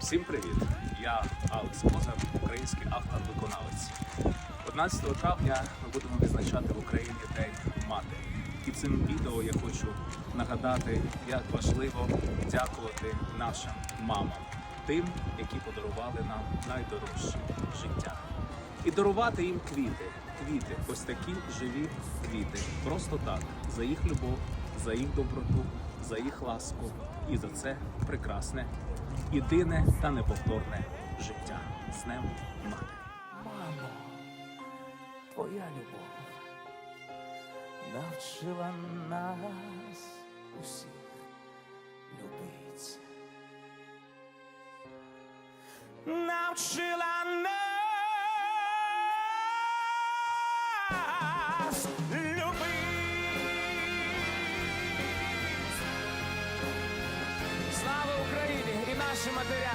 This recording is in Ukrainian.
Всім привіт! Я Алекс Козар, український автор-виконавець. 11 травня ми будемо відзначати в Україні День Матері. І цим відео я хочу нагадати, як важливо дякувати нашим мамам, тим, які подарували нам найдорожче життя. І дарувати їм квіти. Квіти, ось такі живі квіти. Просто так, за їх любов, за їх доброту, за їх ласку і за це прекрасне, єдине та неповторне життя. З Днем Матері. Мамо, твоя любов навчила нас усіх любить. Навчила Слава Україні і нашим матерям!